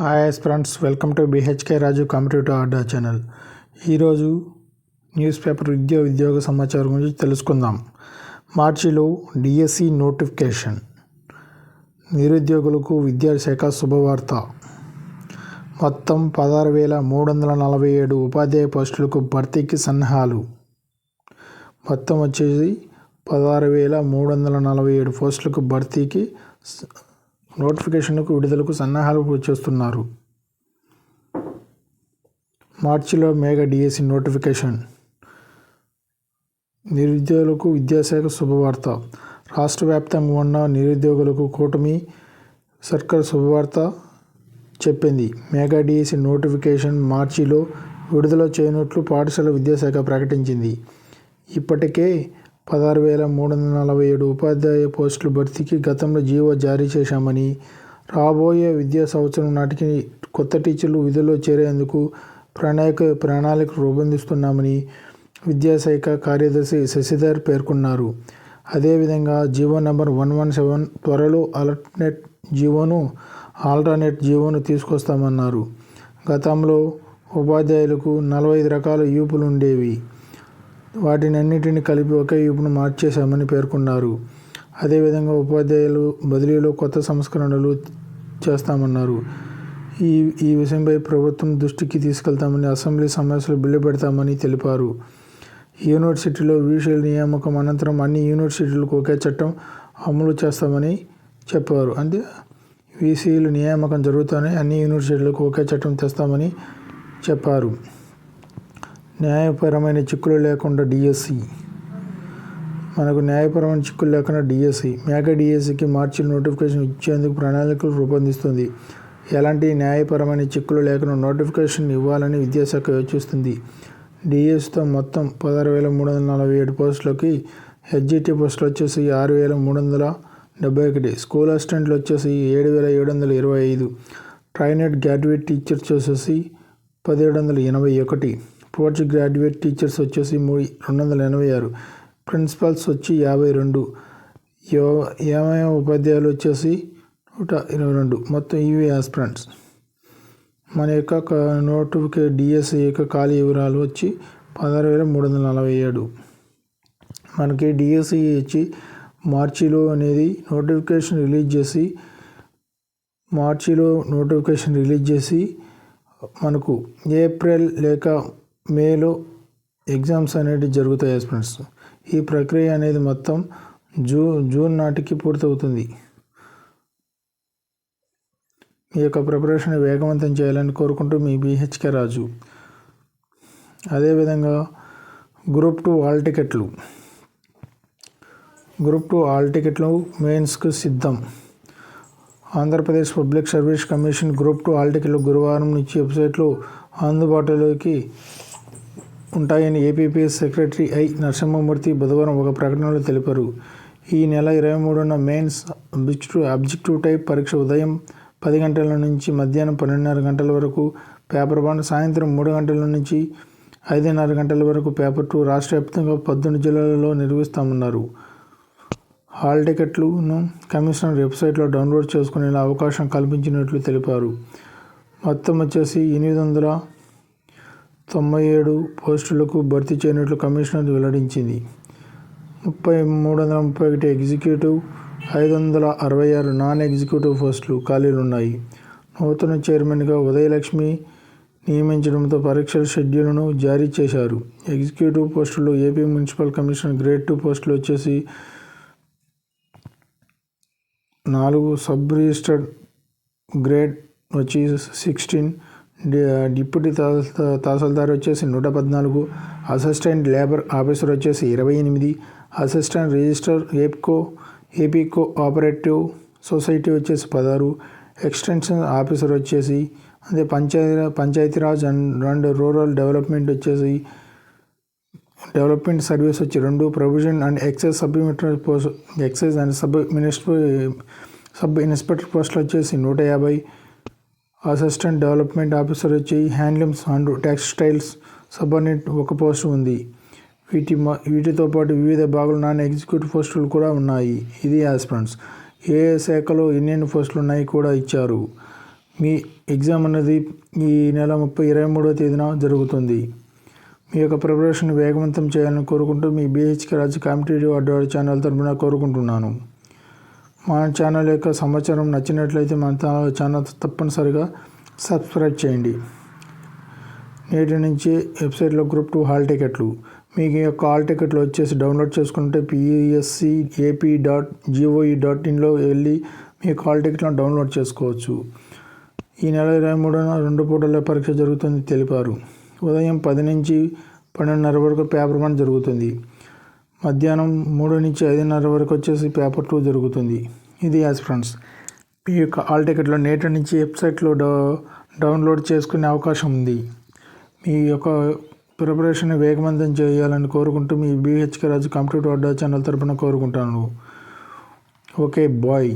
Hi friends welcome to BHK Raju competitive Adda channel ఈరోజు news paper విద్యా ఉద్యోగ సమాచారం గురించి తెలుసుకుందాం. మార్చిలో డిఎస్సి నోటిఫికేషన్ నిరుద్యోగులకు విద్యాశాఖ శుభవార్త. మొత్తం పదహారు వేల మూడు వందల నలభై ఏడు ఉపాధ్యాయ పోస్టులకు భర్తీకి సన్నాహాలు. మొత్తం వచ్చేసి పదహారు వేల మూడు వందల నలభై ఏడు పోస్టులకు భర్తీకి నోటిఫికేషన్లకు విడుదలకు సన్నాహాలు చేస్తున్నారు మార్చిలో మేఘ డిఎస్సి నోటిఫికేషన్. నిరుద్యోగులకు విద్యాశాఖ శుభవార్త. రాష్ట్ర వ్యాప్తంగా ఉన్న నిరుద్యోగులకు కూటమి సర్కార్ శుభవార్త చెప్పింది. మేఘా డిఎస్సి నోటిఫికేషన్ మార్చిలో విడుదల చేయనున్నట్లు పాఠశాల విద్యాశాఖ ప్రకటించింది. ఇప్పటికే పదహారు వేల మూడు వందల నలభై ఏడు ఉపాధ్యాయ పోస్టుల భర్తీకి గతంలో జీవో జారీ చేశామని రాబోయే విద్యా సంవత్సరం నాటికి కొత్త టీచర్లు విధుల్లో చేరేందుకు ప్రణాళిక ప్రణాళిక రూపొందిస్తున్నామని విద్యాశాఖ కార్యదర్శి శశిధర్ పేర్కొన్నారు. అదేవిధంగా GO number one one seven త్వరలో అలర్ట్నెట్ జీవోను ఆల్టర్నేట్ జీవోను తీసుకొస్తామన్నారు. గతంలో ఉపాధ్యాయులకు నలభై ఐదు రకాల యూపులు ఉండేవి. వాటిని అన్నిటిని కలిపి ఒకే యూపును మార్చేశామని పేర్కొన్నారు. అదేవిధంగా ఉపాధ్యాయులు బదిలీలో కొత్త సంస్కరణలు చేస్తామన్నారు. ఈ ఈ విషయంపై ప్రభుత్వం దృష్టికి తీసుకెళ్తామని అసెంబ్లీ సమస్యలు బిల్లు పెడతామని తెలిపారు. యూనివర్సిటీలో వీసీల నియామకం అనంతరం అన్ని యూనివర్సిటీలకు ఒకే చట్టం అమలు చేస్తామని చెప్పారు. అంటే వీసీల నియామకం జరుగుతూనే అన్ని యూనివర్సిటీలకు ఒకే చట్టం తెస్తామని చెప్పారు. న్యాయపరమైన చిక్కులు లేకుండా డిఎస్సి మనకు న్యాయపరమైన చిక్కులు లేకుండా డిఎస్సి మేక డిఎస్సికి మార్చి నోటిఫికేషన్ ఇచ్చేందుకు ప్రణాళికలు రూపొందిస్తుంది. ఎలాంటి న్యాయపరమైన చిక్కులు లేకుండా నోటిఫికేషన్ ఇవ్వాలని విద్యాశాఖ యోచిస్తుంది. డిఎస్సితో మొత్తం పదహారు వేల మూడు వందల నలభై ఏడు పోస్టులకి హెచ్జిటి పోస్టులు వచ్చేసి ఆరు వేల మూడు వందల డెబ్బై ఒకటి. స్కూల్ అసిస్టెంట్లు వచ్చేసి ఏడు వేల ఏడు వందల ఇరవై ఐదు. ట్రైనెడ్ గ్రాడ్యుయేట్ టీచర్స్ వచ్చేసి పదిహేడు వందల ఎనభై ఒకటి. పోస్ట్ గ్రాడ్యుయేట్ టీచర్స్ వచ్చేసి మూ రెండు వందల ఎనభై ఆరు ప్రిన్సిపల్స్ వచ్చి యాభై రెండు ఏమేమ ఉపాధ్యాయులు వచ్చేసి నూట ఇరవై రెండు మొత్తం ఇవి ఆస్పిరెంట్స్. మన యొక్క నోటిఫికే డిఎస్సి యొక్క ఖాళీ వివరాలు వచ్చి పదహారు వేల మూడు వందల నలభై ఏడు మనకి డిఎస్సి వచ్చి మార్చిలో అనేది నోటిఫికేషన్ రిలీజ్ చేసి మార్చిలో నోటిఫికేషన్ రిలీజ్ చేసి మనకు ఏప్రిల్ లేక మేలో ఎగ్జామ్స్ అనేవి జరుగుతాయి ఫ్రెండ్స్ ఈ ప్రక్రియ అనేది మొత్తం జూ జూన్ నాటికి పూర్తవుతుంది. మీ యొక్క ప్రిపరేషన్ వేగవంతం చేయాలని కోరుకుంటూ మీ బీహెచ్కే రాజు. అదేవిధంగా గ్రూప్ టూ ఆల్ టికెట్లు. గ్రూప్ టూ ఆల్ టికెట్లు మెయిన్స్కు సిద్ధం. Andhra Pradesh public service commission group two hall టికెట్లు గురువారం నుంచి వెబ్సైట్లో అందుబాటులోకి ఉంటాయని ఏపీపీఎస్ సెక్రటరీ ఐ. నరసింహమూర్తి బుధవారం ఒక ప్రకటనలో తెలిపారు. ఈ నెల ఇరవై మూడున మెయిన్స్ అబ్జెక్టివ్ అబ్జెక్టివ్ టైప్ పరీక్ష ఉదయం పది గంటల నుంచి మధ్యాహ్నం పన్నెండున్నర గంటల వరకు పేపర్ వన్ సాయంత్రం మూడు గంటల నుంచి ఐదున్నర గంటల వరకు పేపర్ టూ రాష్ట్ర వ్యాప్తంగా పద్దెనిమిది జిల్లాలలో నిర్వహిస్తామన్నారు. హాల్ టికెట్లను కమిషనర్ వెబ్సైట్లో డౌన్లోడ్ చేసుకునే అవకాశం కల్పించినట్లు తెలిపారు. మొత్తం వచ్చేసి ఎనిమిది వందల తొంభై ఏడు పోస్టులకు భర్తీ చేయనట్లు కమిషనర్ వెల్లడించింది. ముప్పై మూడు వందల ముప్పై ఒకటి ఎగ్జిక్యూటివ్ ఐదు వందల అరవై ఆరు నాన్ ఎగ్జిక్యూటివ్ పోస్టులు ఖాళీలు ఉన్నాయి నూతన చైర్మన్గా ఉదయలక్ష్మి నియమించడంతో పరీక్షల షెడ్యూల్ను జారీ చేశారు. ఎగ్జిక్యూటివ్ పోస్టులు AP municipal commission grade two పోస్టులు వచ్చేసి నాలుగు సబ్ రిజిస్టర్డ్ గ్రేడ్ వచ్చి సిక్స్టీన్ డిప్యూటీ తహసీల్దార్ వచ్చేసి నూట పద్నాలుగు అసిస్టెంట్ లేబర్ ఆఫీసర్ వచ్చేసి ఇరవై ఎనిమిది assistant registrar APCO APCO operative society వచ్చేసి పదహారు ఎక్స్టెన్షన్ ఆఫీసర్ వచ్చేసి అదే panchayat Panchayat Raj and and rural development వచ్చేసి డెవలప్మెంట్ సర్వీస్ వచ్చి రెండు provision and excise sub post excise and sub minister sub inspector పోస్టులు వచ్చేసి నూట యాభై అసిస్టెంట్ డెవలప్మెంట్ ఆఫీసర్ వచ్చి హ్యాండ్లూమ్స్ అండ్ టెక్స్టైల్స్ సబార్డినేట్ ఒక పోస్ట్ ఉంది. వీటి వీటితో పాటు వివిధ భాగాలు నాన్ ఎగ్జిక్యూటివ్ పోస్టులు కూడా ఉన్నాయి. ఇది ఆస్పిరెంట్స్. ఏ శాఖలో ఎన్నెన్ని పోస్టులు ఉన్నాయి కూడా ఇచ్చారు. మీ ఎగ్జామ్ అనేది ఈ నెల ముప్పై ఇరవై మూడవ తేదీన జరుగుతుంది. మీ యొక్క ప్రిపరేషన్ వేగవంతం చేయాలని కోరుకుంటూ మీ B H K Raju competitive అడ్వాడ్ channel తరపున కోరుకుంటున్నాను. మా ఛానల్ యొక్క సమాచారం నచ్చినట్లయితే మన ఛానల్ తప్పనిసరిగా సబ్స్క్రైబ్ చేయండి. నేటి నుంచి వెబ్సైట్లో గ్రూప్ టూ హాల్ టికెట్లు మీకు ఈ యొక్క హాల్ టికెట్లు వచ్చేసి డౌన్లోడ్ చేసుకుంటే P S C A P dot G O V dot ఇన్లో వెళ్ళి మీ హాల్ టికెట్లను డౌన్లోడ్ చేసుకోవచ్చు. ఈ నెల ఇరవై మూడున రెండు పూటల పరీక్ష జరుగుతుంది తెలిపారు. ఉదయం పది నుంచి పన్నెండున్నర వరకు పేపర్ వన్ జరుగుతుంది. మధ్యాహ్నం మూడు నుంచి ఐదున్నర వరకు వచ్చేసి పేపర్ టూ జరుగుతుంది. ఇది యాజ్ ఫ్రెండ్స్. మీ యొక్క హాల్ టికెట్లో నేటి నుంచి వెబ్సైట్లో డౌ డౌన్లోడ్ చేసుకునే అవకాశం ఉంది. మీ యొక్క ప్రిపరేషన్ వేగవంతం చేయాలని కోరుకుంటూ మీ B H K Raju computer Adda channel తరపున కోరుకుంటాను. Okay bye.